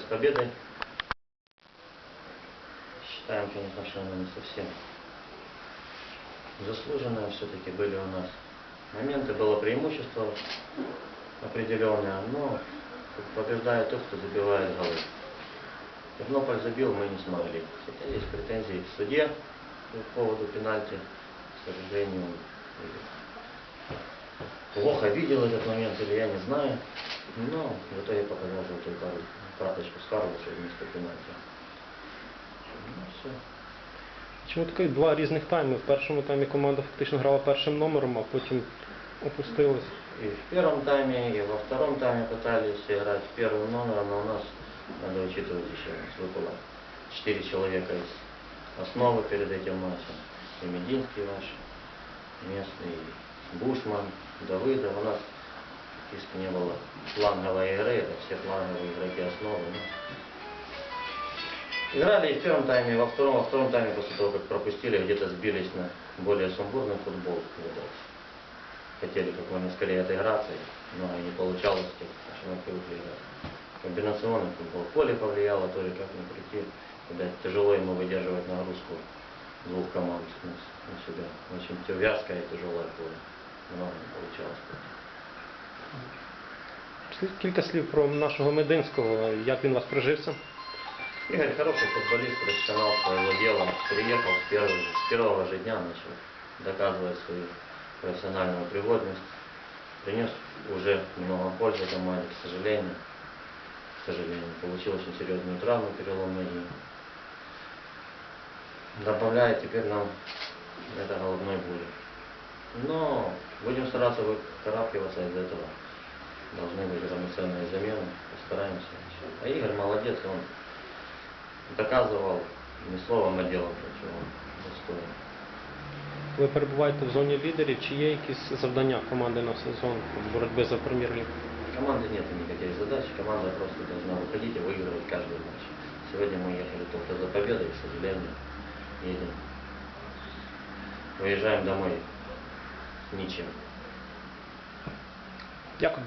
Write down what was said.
с победой. Считаем, конечно, она не совсем заслуженная. Все-таки были у нас моменты, было преимущество определенное, но побеждает тот, кто забивает голы. Тернополь забил, мы не смогли. Хотя есть претензии к суде по поводу пенальти. К сожалению, плохо видел этот момент, или я не знаю. Но в итоге показал желтую кар- карточку с Карлоша вместо пенальти. Ну, все. Чому такі два різних тайми? В першому таймі команда фактично грала першим номером, а потім опустилась. И в первом тайме, и во втором тайме пытались играть первым номером, но у нас надо учитывать еще, у нас выпало четыре человека из основы перед этим матчем. И Мединский наш местный, и Бушман, Давыдов. У нас практически не было фланговой игры, это все фланговые игроки основы. ну. Играли и в первом тайме, и во втором, во втором тайме, после того, как пропустили, где-то сбились на более сумбурный футбол. хотели как можно скорее отыграться, но и не получалось, мы привыкли играть. Комбинационный футбол. Поле повлияло, то ли как ни крути. Видать, тяжело ему выдерживать нагрузку двух команд на, себя. Очень вязкое и тяжелое поле. Не получалось. Слід- Кілька слів про нашого Мединського, як він вас прижився. Игорь хороший футболист, профессионал своего дела. Приехал с первого, с первого же дня, начал доказывать свою профессиональную пригодность. Принес уже много пользы команде, к сожалению. К сожалению, получил очень серьезную травму, перелом ноги. Добавляет теперь нам это головной боли. Но будем стараться выкарабкиваться из этого. Должны быть равноценные замены. Постараемся. А Игорь молодец, он доказывал не словом, а делом, что он достоин. Ви перебуваєте в зоні лідерів, чи є якісь завдання команди на сезон боротьби за прем'єр-лігу? У команды нет никаких задач, команда просто должна выходить и выигрывать каждый матч. Сегодня мы ехали только за победой, к сожалению, едем. Уезжаем домой ничем. Дякую.